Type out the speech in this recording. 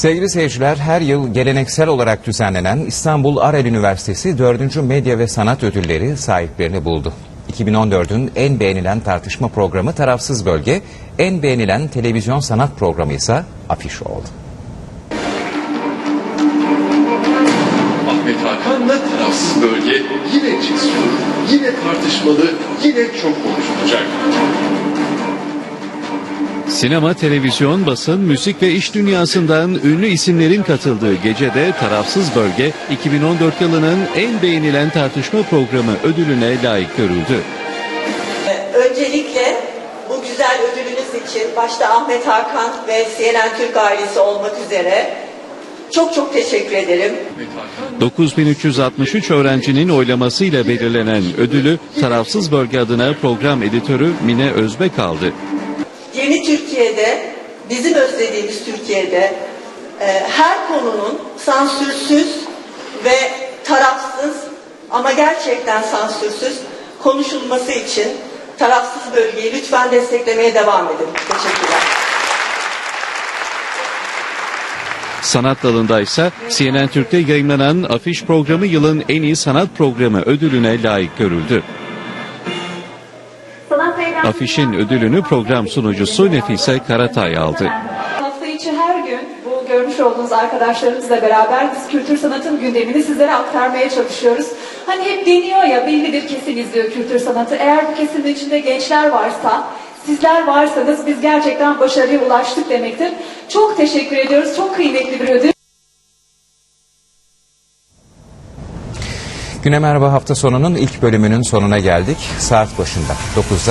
Sevgili seyirciler, her yıl geleneksel olarak düzenlenen İstanbul Arel Üniversitesi 4. Medya ve Sanat Ödülleri sahiplerini buldu. 2014'ün en beğenilen tartışma programı Tarafsız Bölge, en beğenilen televizyon sanat programı ise Afiş oldu. Ahmet Hakan'la tarafsız bölge yine cesur, yine tartışmalı, yine çok konuşulacak. Sinema, televizyon, basın, müzik ve iş dünyasından ünlü isimlerin katıldığı gecede Tarafsız Bölge 2014 yılının en beğenilen tartışma programı ödülüne layık görüldü. Öncelikle bu güzel ödülünüz için başta Ahmet Hakan ve CNN Türk ailesi olmak üzere çok çok teşekkür ederim. Ahmet Hakan 9363 öğrencinin oylamasıyla belirlenen ödülü Tarafsız Bölge adına program editörü Mine Özbek aldı. Yeni Türkiye'de, bizim özlediğimiz Türkiye'de e, her konunun sansürsüz ve tarafsız ama gerçekten sansürsüz konuşulması için tarafsız bölgeyi lütfen desteklemeye devam edin. Teşekkürler. Sanat dalında ise CNN Türk'te yayınlanan afiş programı yılın en iyi sanat programı ödülüne layık görüldü. Afişin ödülünü program sunucusu Nefise Karatay aldı. Hafta içi her gün bu görmüş olduğunuz arkadaşlarımızla beraber biz kültür sanatın gündemini sizlere aktarmaya çalışıyoruz. Hani hep deniyor ya belli bir kesim izliyor kültür sanatı. Eğer bu kesimin içinde gençler varsa, sizler varsanız biz gerçekten başarıya ulaştık demektir. Çok teşekkür ediyoruz. Çok kıymetli bir ödül. Güne Merhaba hafta sonunun ilk bölümünün sonuna geldik. Saat başında 9'da